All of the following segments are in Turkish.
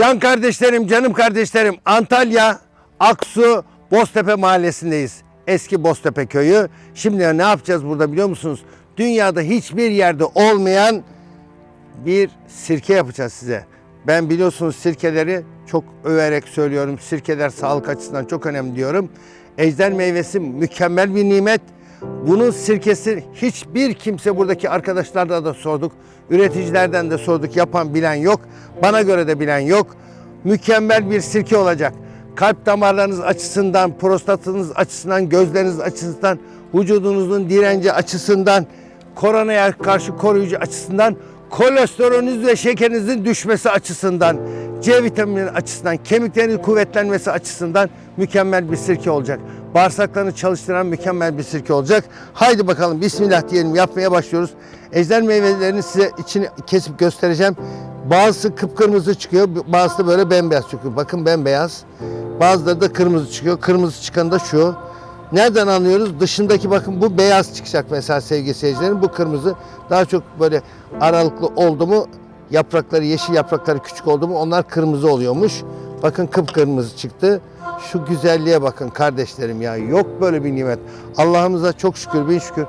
Can kardeşlerim, canım kardeşlerim Antalya Aksu Boztepe mahallesindeyiz. Eski Boztepe köyü. Şimdi ne yapacağız burada biliyor musunuz? Dünyada hiçbir yerde olmayan bir sirke yapacağız size. Ben biliyorsunuz sirkeleri çok överek söylüyorum. Sirkeler sağlık açısından çok önemli diyorum. Ejder meyvesi mükemmel bir nimet. Bunun sirkesi hiçbir kimse buradaki arkadaşlarla da sorduk. Üreticilerden de sorduk. Yapan bilen yok. Bana göre de bilen yok. Mükemmel bir sirke olacak. Kalp damarlarınız açısından, prostatınız açısından, gözleriniz açısından, vücudunuzun direnci açısından, koronaya karşı koruyucu açısından, kolesterolünüz ve şekerinizin düşmesi açısından, C vitamini açısından, kemiklerin kuvvetlenmesi açısından mükemmel bir sirke olacak. Bağırsaklarını çalıştıran mükemmel bir sirke olacak. Haydi bakalım bismillah diyelim yapmaya başlıyoruz. Ejder meyvelerini size içini kesip göstereceğim. Bazısı kıpkırmızı çıkıyor, bazısı böyle bembeyaz çıkıyor. Bakın bembeyaz. Bazıları da kırmızı çıkıyor. Kırmızı çıkan da şu. Nereden anlıyoruz? Dışındaki bakın bu beyaz çıkacak mesela sevgili seyircilerim. Bu kırmızı daha çok böyle aralıklı oldu mu yaprakları yeşil yaprakları küçük oldu mu onlar kırmızı oluyormuş. Bakın kıpkırmızı çıktı. Şu güzelliğe bakın kardeşlerim ya. Yok böyle bir nimet. Allah'ımıza çok şükür bin şükür.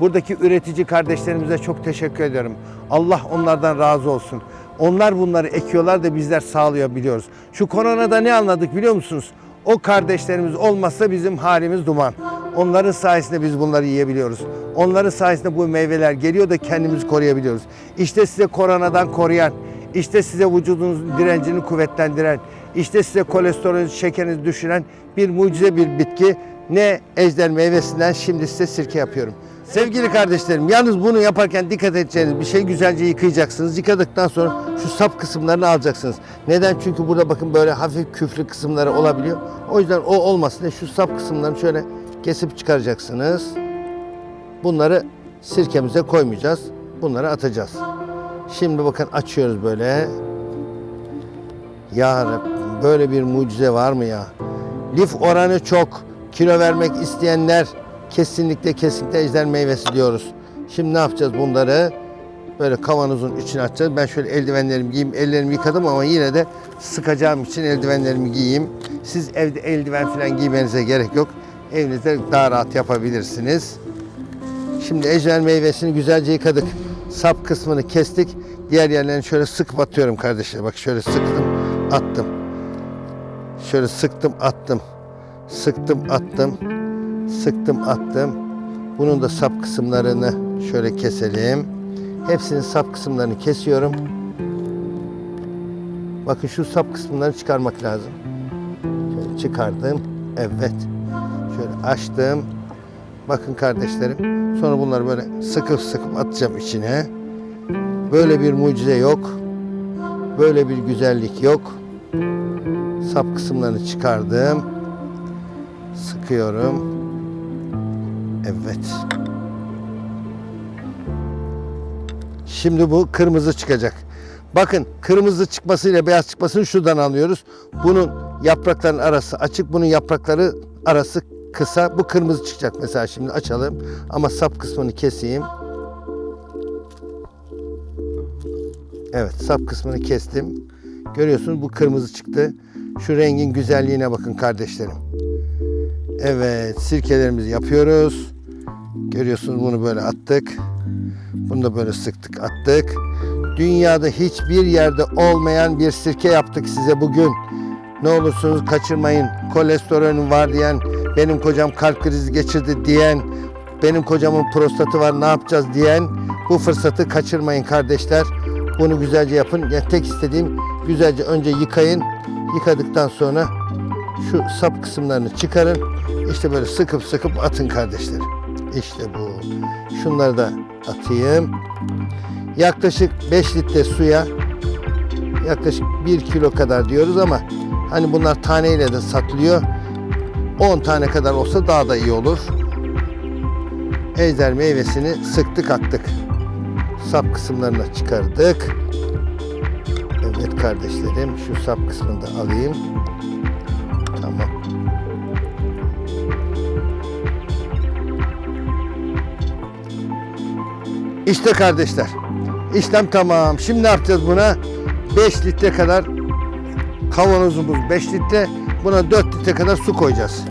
Buradaki üretici kardeşlerimize çok teşekkür ediyorum. Allah onlardan razı olsun. Onlar bunları ekiyorlar da bizler sağlıyor biliyoruz. Şu koronada ne anladık biliyor musunuz? O kardeşlerimiz olmazsa bizim halimiz duman. Onların sayesinde biz bunları yiyebiliyoruz. Onların sayesinde bu meyveler geliyor da kendimizi koruyabiliyoruz. İşte size koronadan koruyan, işte size vücudunuzun direncini kuvvetlendiren, işte size kolesterolünüzü, şekerinizi düşüren bir mucize bir bitki. Ne ejder meyvesinden şimdi size sirke yapıyorum. Sevgili kardeşlerim, yalnız bunu yaparken dikkat edeceğiniz bir şey güzelce yıkayacaksınız. Yıkadıktan sonra şu sap kısımlarını alacaksınız. Neden? Çünkü burada bakın böyle hafif küflü kısımları olabiliyor. O yüzden o olmasın diye şu sap kısımlarını şöyle kesip çıkaracaksınız. Bunları sirkemize koymayacağız. Bunları atacağız. Şimdi bakın açıyoruz böyle. Ya böyle bir mucize var mı ya? Lif oranı çok. Kilo vermek isteyenler kesinlikle kesinlikle ejder meyvesi diyoruz. Şimdi ne yapacağız bunları? Böyle kavanozun içine atacağız. Ben şöyle eldivenlerimi giyeyim. Ellerimi yıkadım ama yine de sıkacağım için eldivenlerimi giyeyim. Siz evde eldiven falan giymenize gerek yok. Evinizde daha rahat yapabilirsiniz. Şimdi ejder meyvesini güzelce yıkadık. Sap kısmını kestik. Diğer yerlerini şöyle sık batıyorum kardeşler. Bak şöyle sıktım, attım. Şöyle sıktım, attım. Sıktım, attım. Sıktım, attım. Bunun da sap kısımlarını şöyle keselim. Hepsinin sap kısımlarını kesiyorum. Bakın şu sap kısımlarını çıkarmak lazım. Şöyle çıkardım. Evet. Şöyle açtım. Bakın kardeşlerim. Sonra bunları böyle sıkıp sıkıp atacağım içine. Böyle bir mucize yok. Böyle bir güzellik yok. Sap kısımlarını çıkardım. Sıkıyorum. Evet. Şimdi bu kırmızı çıkacak. Bakın kırmızı çıkmasıyla beyaz çıkmasını şuradan anlıyoruz. Bunun yaprakların arası açık, bunun yaprakları arası kısa. Bu kırmızı çıkacak mesela şimdi açalım. Ama sap kısmını keseyim. Evet sap kısmını kestim. Görüyorsunuz bu kırmızı çıktı. Şu rengin güzelliğine bakın kardeşlerim. Evet sirkelerimizi yapıyoruz. Görüyorsunuz bunu böyle attık. Bunu da böyle sıktık attık. Dünyada hiçbir yerde olmayan bir sirke yaptık size bugün. Ne olursunuz kaçırmayın. Kolesterolüm var diyen, benim kocam kalp krizi geçirdi diyen, benim kocamın prostatı var ne yapacağız diyen bu fırsatı kaçırmayın kardeşler. Bunu güzelce yapın. Ya tek istediğim güzelce önce yıkayın. Yıkadıktan sonra şu sap kısımlarını çıkarın. İşte böyle sıkıp sıkıp atın kardeşlerim. İşte bu. Şunları da atayım. Yaklaşık 5 litre suya yaklaşık 1 kilo kadar diyoruz ama hani bunlar taneyle de satılıyor. 10 tane kadar olsa daha da iyi olur. Ejder meyvesini sıktık attık. Sap kısımlarını çıkardık. Evet kardeşlerim şu sap kısmını da alayım. İşte kardeşler. İşlem tamam. Şimdi ne yapacağız buna? 5 litre kadar Kavanozumuz 5 litre. Buna 4 litre kadar su koyacağız.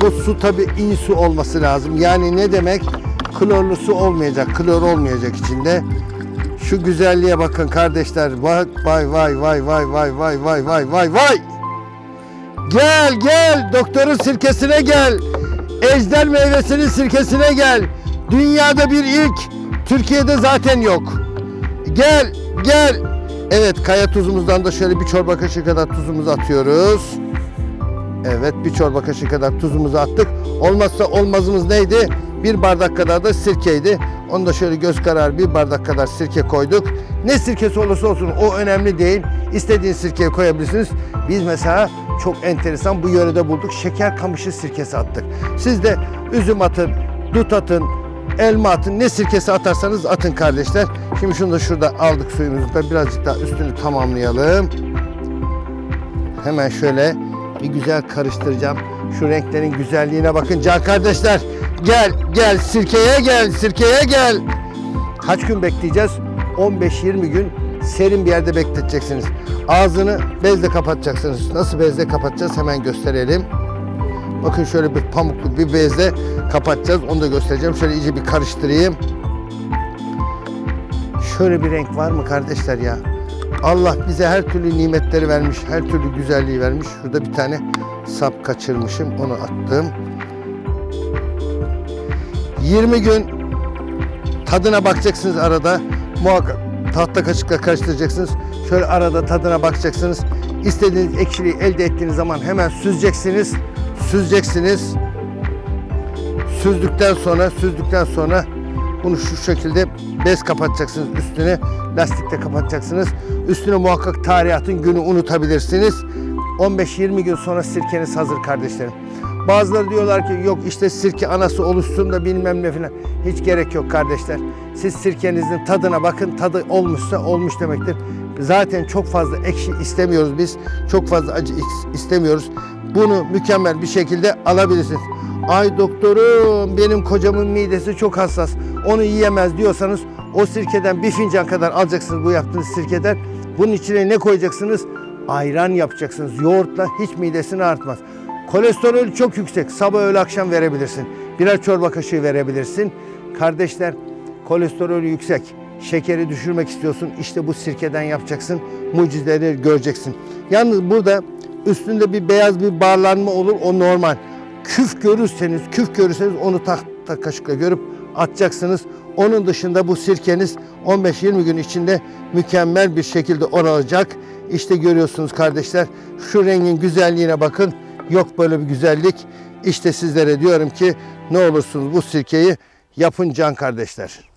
Bu su tabi iyi su olması lazım. Yani ne demek? Klorlu su olmayacak. Klor olmayacak içinde. Şu güzelliğe bakın kardeşler. Bak vay vay vay vay vay vay vay vay vay vay. Gel gel doktorun sirkesine gel. Ejder meyvesinin sirkesine gel. Dünyada bir ilk. Türkiye'de zaten yok. Gel gel. Evet kaya tuzumuzdan da şöyle bir çorba kaşığı kadar tuzumuzu atıyoruz. Evet bir çorba kaşığı kadar tuzumuzu attık. Olmazsa olmazımız neydi? Bir bardak kadar da sirkeydi. Onu da şöyle göz kararı bir bardak kadar sirke koyduk. Ne sirkesi olursa olsun o önemli değil. İstediğin sirkeyi koyabilirsiniz. Biz mesela çok enteresan bu yörede bulduk. Şeker kamışı sirkesi attık. Siz de üzüm atın, dut atın, elma atın. Ne sirkesi atarsanız atın kardeşler. Şimdi şunu da şurada aldık suyumuzu da birazcık daha üstünü tamamlayalım. Hemen şöyle bir güzel karıştıracağım. Şu renklerin güzelliğine bakın can kardeşler. Gel gel sirkeye gel sirkeye gel. Kaç gün bekleyeceğiz? 15-20 gün serin bir yerde bekleteceksiniz. Ağzını bezle kapatacaksınız. Nasıl bezle kapatacağız hemen gösterelim. Bakın şöyle bir pamuklu bir bezle kapatacağız. Onu da göstereceğim. Şöyle iyice bir karıştırayım. Şöyle bir renk var mı kardeşler ya? Allah bize her türlü nimetleri vermiş, her türlü güzelliği vermiş. Şurada bir tane sap kaçırmışım, onu attım. 20 gün tadına bakacaksınız arada. Muhakkak tahta kaşıkla karıştıracaksınız. Şöyle arada tadına bakacaksınız. İstediğiniz ekşiliği elde ettiğiniz zaman hemen süzeceksiniz. Süzeceksiniz. Süzdükten sonra, süzdükten sonra bunu şu şekilde bez kapatacaksınız üstüne. Lastikle kapatacaksınız. Üstüne muhakkak tarihatın günü unutabilirsiniz. 15-20 gün sonra sirkeniz hazır kardeşlerim. Bazıları diyorlar ki yok işte sirke anası oluşsun da bilmem ne falan. Hiç gerek yok kardeşler. Siz sirkenizin tadına bakın. Tadı olmuşsa olmuş demektir. Zaten çok fazla ekşi istemiyoruz biz. Çok fazla acı is- istemiyoruz. Bunu mükemmel bir şekilde alabilirsiniz. Ay doktorum benim kocamın midesi çok hassas. Onu yiyemez diyorsanız o sirkeden bir fincan kadar alacaksınız bu yaptığınız sirkeden. Bunun içine ne koyacaksınız? Ayran yapacaksınız. Yoğurtla hiç midesini artmaz. Kolesterol çok yüksek. Sabah öğle akşam verebilirsin. Birer çorba kaşığı verebilirsin. Kardeşler kolesterolü yüksek. Şekeri düşürmek istiyorsun. İşte bu sirkeden yapacaksın. Mucizeleri göreceksin. Yalnız burada üstünde bir beyaz bir barlanma olur. O normal. Küf görürseniz, küf görürseniz onu tahta kaşıkla görüp atacaksınız. Onun dışında bu sirkeniz 15-20 gün içinde mükemmel bir şekilde onaracak. İşte görüyorsunuz kardeşler. Şu rengin güzelliğine bakın. Yok böyle bir güzellik. İşte sizlere diyorum ki ne olursunuz bu sirkeyi yapın can kardeşler.